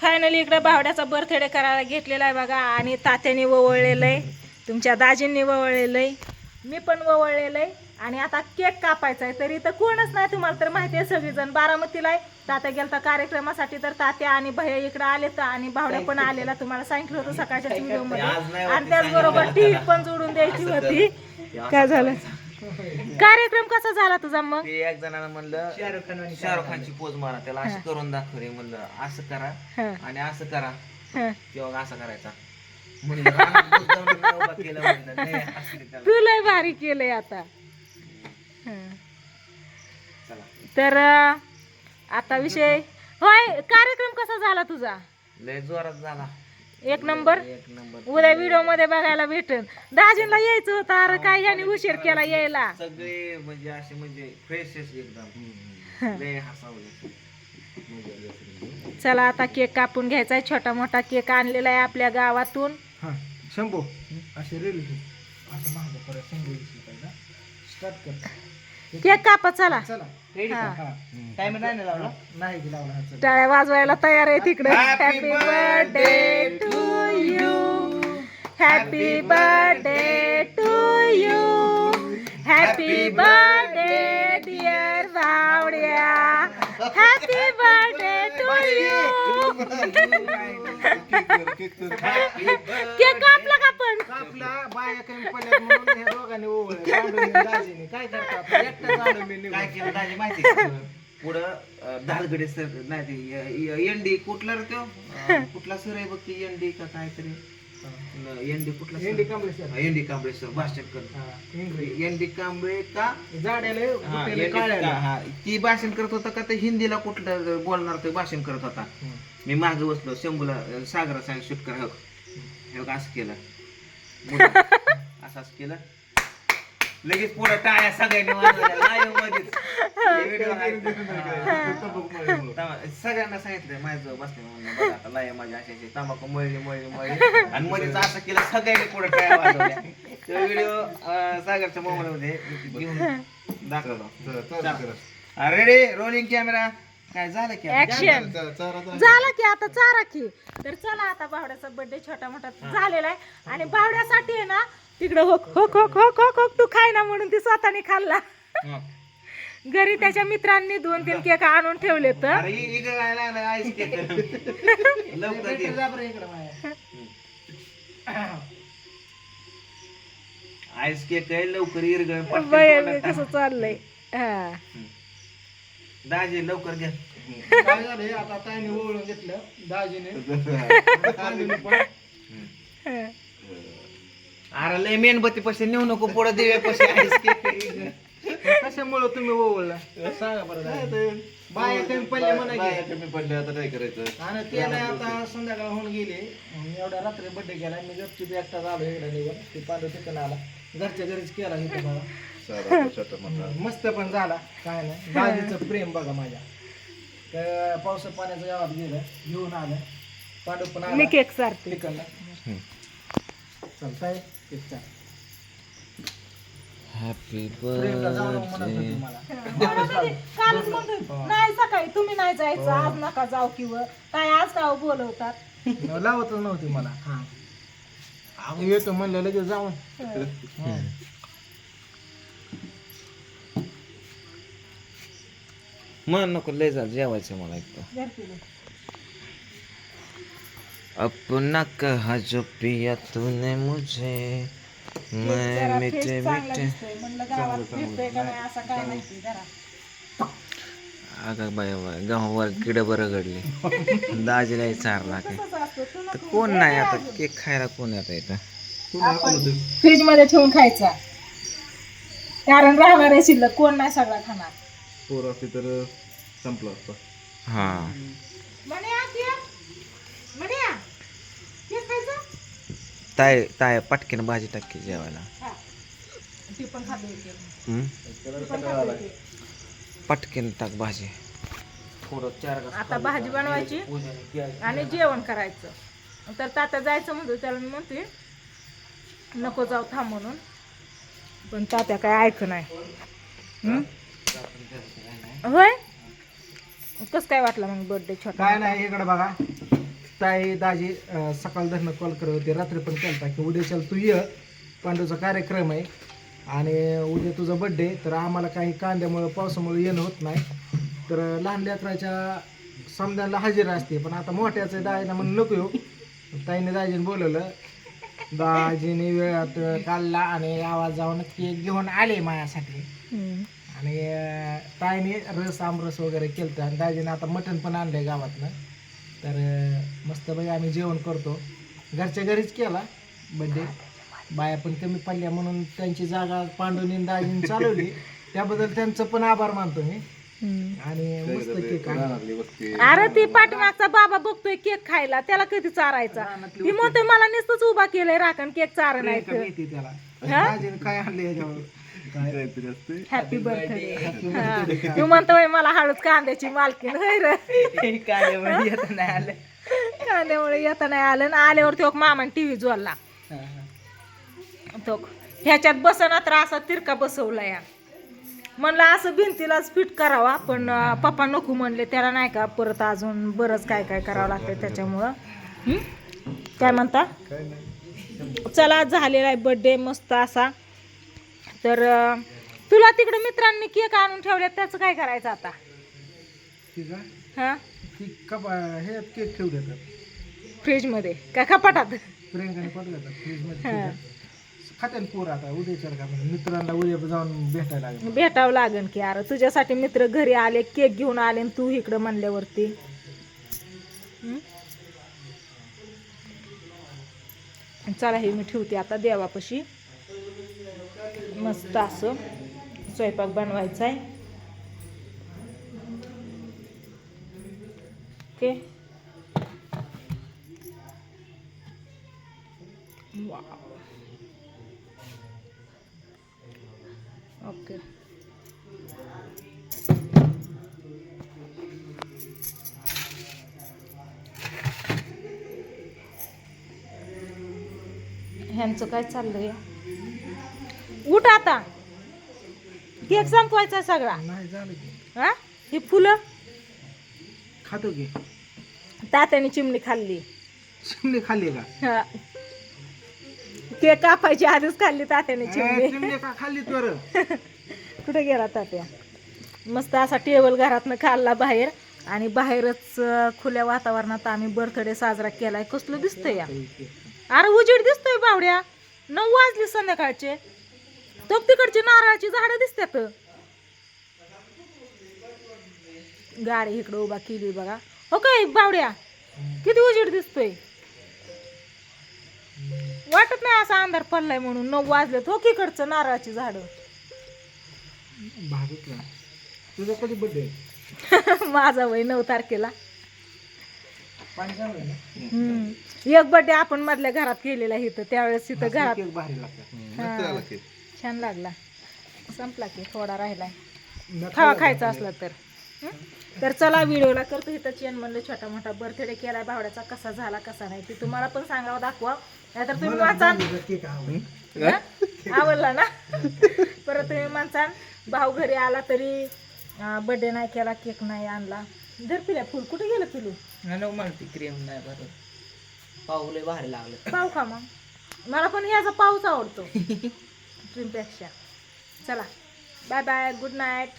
Finally इकडे बावड्याचा birthday करायला घेतलेला आहे बघा. आणि तात्याने ववळलेलं आहे. तुमच्या दाजींनी ववळलेलं आहे. मी पण ववळलेलं आहे. आणि आता केक कापायचा आहे. तरी तर कोणच नाही तुम्हाला तर माहिती आहे सगळीजण. बारामतीला आहे. तात्या गेलता कार्यक्रमासाठी तर तात्या आणि भैया इकडे आले तर आणि भावड्या पण आलेला. तुम्हाला सांगितलं होतं सकाळच्या व्हिडिओमध्ये. आणि त्याचबरोबर टीव्ही पण जोडून द्यायची होती. काय झालं? कार्यक्रम कसा झाला तुझा मग? ते एक जणांना म्हणलं शाहरुख खानची पोज मारा त्याला असं करून दाखव रे म्हणलं असं करा हं, आणि असं करा. हं. किंवा असं करायचा. म्हणलं उभा केलं नाही त्याला तू लय भारी केलंय आता. हं. चला. तर अं, आता विषय होय कार्यक्रम कसा झाला तुझा? लय जोरात झाला. एक नंबर? एक नंबर उद्या व्हिडिओमध्ये बघायला भेटन दाजींला यायचं होतं अरे काय याने उशीर केला यायला. सगळे म्हणजे असे म्हणजे फ्रेशच एकदम. लय हसावले. चला आता केक कापून घ्यायचा आहे छोटा मोठा केक आणलेला आहे आपल्या गावातून. शंभू असे रेल असं मागं परत शंभू स्टार्ट कर. केक कापा चला. चला. हा. टाइम नाही ना लावला? नाही की लावला हा चल. टाळ्या वाजवायला तयार आहे तिकडे. Happy happy birthday to you happy birthday to you happy birthday dear भावड्या happy birthday to you cake कापला का आपला बाया कमी पडल्यात म्हणून हे दोघांनी ओवळलं. पांडुरंग दाजीने. काय करता आपण एकटाच आलो मी निघून. काय केलं दाजी माहिती आहे का? पुढं अं, दालगडे सर नाही ते एनडी कुठला रे तो कुठला सर आहे बघ ती एनडी का काहीतरी एनडी कुठला sir. हा, एनडी कांबळे सर भाषण करतो हा, इंग्रजी. एनडी कांबळे का जाड्याले, हा, ND काळ्याले. हा, ती भाषण करत होता का ते हिंदीला कुठलं बोलणार ते भाषण करत होता हम्म. मी मागे बसलो शंभूला सागरा सांग शूट कर हो हे बघ, असं केलं मुलं, असं असं केलं. लगेच पुढे टाळ्या सगळ्यांनी सगळ्यांना सांगितलं माझं बसले म्हणलं बघा आता लाय माझ्या अशी अशी तंबाखू मळली मळली मळली. आणि मध्येच असं केलं सगळ्यांनी पुढे टाळ्या वाजवल्या. तो व्हिडिओ सागरच्या मोबाईल मध्ये घेऊन रेडी रोलिंग कॅमेरा काय झालं की आता? ऍक्शन झालं की आता चारा की. तर चला आता बावड्याचा बर्थडे छोटा मोठा झालेला आहे. आणि बावड्यासाठी आहे ना तिकडं होक होक होक होक होक होक तू खाय ना म्हणून ती स्वतःने खाल्ला. हं. घरी त्याच्या मित्रांनी दोन तीन केक आणून ठेवले तर अरे इ- इकडं काय लागलं आईस केक लवकर. आईस आहे लवकर इरगळ पटकन बघ तोंडात टाक. कसं चाललंय. हा. दाजी लवकर घ्या. काय झालंय? आता ताईने ओवळून घेतलं. दाजीने. पांडूने पण. अरे लय मेणबत्ती पैसे नेऊ नको पुढे देवे पैसे. कशामुळं तुम्ही ओवळला? सांगा बरं दाजी. बाया कमी पडल्या म्हणा की. कमी पडले आता काय करायचं? आणि ते नाही आता संध्याकाळ होऊन गेले. मी एवढ्या रात्री बड्डे केला मी गपचूप एकटाच आलो इकडे निघून. ते पांडू तिकडे आला. घरच्या घरीच केला इथं छोटा मोठा मस्त पण झाला काय नाही. दाजीचं प्रेम बघा माझ्या. तर पावसा पाण्याचं गावात गेलं घेऊन आलं. पांडू पण मी आला केक सारते तिकडला चालताय केकचा हॅपी कालच म्हणतो नाही सकाळी तुम्ही नाही जायचं आज नका जाऊ किंवा काय आज का बोलवतात? लावतच नव्हती मला. हा. येतो म्हणलं लगेच जाऊन. मन नको लय जा जेवायचं मला एक अपना कहा जो पिया तूने मुझे. मैं मिठे मिठे. म्हणलं गावात फिरतोय का नाही असं काय माहिती जरा. अगं बाय बाय गव्हावर किड बरं घडले. दाजीला चारला काय तसंच असतं तू तर कोण नाही आता? केक खायला कोण आता इथं? फ्रीजमध्ये ठेवून खायचा. कारण राहणार आहे शिल्लक कोण नाही सगळा खाणार. पोर असली तर संपलं असतं. हा. ताय ताय पटकीन भाजी टाकी जेवायला. हा. होती. पटकीन टाक भाजी. आता भाजी बनवायची आणि जेवण करायचं. तर तात्या जायचं म्हणतो त्याला मी म्हणते नको जाऊ थांब म्हणून. पण तात्या काय ऐक नाही. हम्म? होय? कसं काय वाटलं मग बर्थडे छोटा काय नाही इकडे बघा. ताई दाजी अं, सकाळ धरणं कॉल करत होते रात्री पण केलता की उद्या चल तू ये. पांडूचा कार्यक्रम आहे. आणि उद्या तुझा बड्डे तर आम्हाला काही कांद्यामुळं पावसामुळे येणं होत नाही. तर लहान लेकराच्या समजायला हजेरी असते पण आता मोठ्याचं दाजीला म्हणून नको येऊ. ताईने दाजीने बोलवलं दाजीने वेळात काढला आणि आवाज जाऊन केक घेऊन आले माझ्यासाठी. हम्म. आणि ताईने रस आमरस वगैरे केलं आणि दाजीने आता मटण पण आणलंय गावातनं. तर अं, मस्तपैकी आम्ही जेवण करतो. घरच्या घरीच केला बड्डे बाया पण कमी पडल्या म्हणून त्यांची जागा पांडुनी दाजीने चालवली. त्याबद्दल त्यांचं पण आभार मानतो मी. आणि मस्त केक आणला. अरे ती पाठीमागचा बाबा बघतोय केक खायला त्याला कधी चारायचा? ती म्हणतोय मला नुसतंच उभा केलंय राखण केक चार नाही त्याला? दाजीने काय आणले हॅपी बर्थडे? तू म्हणतोय मला हळूच कांद्याची मालकीन होय रे. कांद्यामुळे येत नाही आलं. कांद्यामुळे येता नाही आलं. ना आल्यावर तो मामा टीव्ही जोडला. तो ह्याच्यात बसना तर असा तिरका बसवला या. म्हणलं असं भिंतीलाच फिट करावा पण पप्पा नको म्हणले. त्याला नाही का परत अजून बरंच काय काय करावं लागतं त्याच्यामुळं. हं? काय म्हणता? काय नाही. चला झालेला आहे बड्डे मस्त असा. तर तुला तिकडे मित्रांनी केक आणून ठेवल्यात त्याचं काय करायचं आता? हां? ती कपा हे केक ठेवले फ्रीजमध्ये? का कपाटात? प्रियंकाने पडलं तर फ्रीजमध्ये. हा. ठेवलं. खात्यान पोर आता उद्याच्या का मित्रांना उद्या जाऊन भेटायला लागेल. भेटावं लागेल की अरे तुझ्यासाठी मित्र घरी आले केक घेऊन आले आणि तू इकडं म्हणल्यावरती. हं? चला हे मी ठेवते आता देवापाशी. मस्त असं स्वयंपाक बनवायचा आहे. ओके. वाव. ओके. ह्यांचं काय चाललंय? उठ आता. केक संपवायचा सगळा. नाही झालं की. हा? ही फुलं? खातो की. तात्याने चिमणी खाल्ली. चिमणी खाल्ली का? हा. केक कापायची आधीच खाल्ली तात्याने ए, चिमणी. चिमणी का खाल्ली तर कुठे गेला तात्या? मस्त असा टेबल घरातनं खाल्ला बाहेर. आणि बाहेरच अं, खुल्या वातावरणात आम्ही बर्थडे साजरा केलाय. कसलं दिसतंय या? अरे उजेड दिसतोय बावड्या. नऊ वाजले संध्याकाळचे. तो तिकडची नारळाची झाडं दिसतात. गाडी इकडं उभा केली बघा. हो काय बावड्या? किती उजेड दिसतोय? वाटत नाही असा अंधार पडलाय म्हणून. नऊ वाजले हो इकडचं नारळाची झाडं. तुझा कधी बड्डे माझा वय नऊ तारखेला. एक बर्थडे आपण मधल्या घरात केलेला इथं. त्यावेळेस इथं घरात छान लागला. संपला की थोडा राहिलाय. न खावा खायचा असला तर? तर चला व्हिडिओला करतो इथं चेन म्हणलं छोटा मोठा बर्थडे केला भावड्याचा कसा झाला कसा नाही ते तुम्हाला पण सांगावं दाखवा नाहीतर तुम्ही वाचा आवडला? ना? परत तुम्ही म्हणसान भाऊ घरी आला तरी बर्थडे नाही केला केक नाही आणला. धर पिल्या फुल. कुठे गेलं पिलू? म्हणते क्रीम नाही बरं. पाऊले भारी लागलं. पाव खा मग? मला पण याचा पाऊच आवडतो. ड्रीमपेक्षा चला. Bye bye good night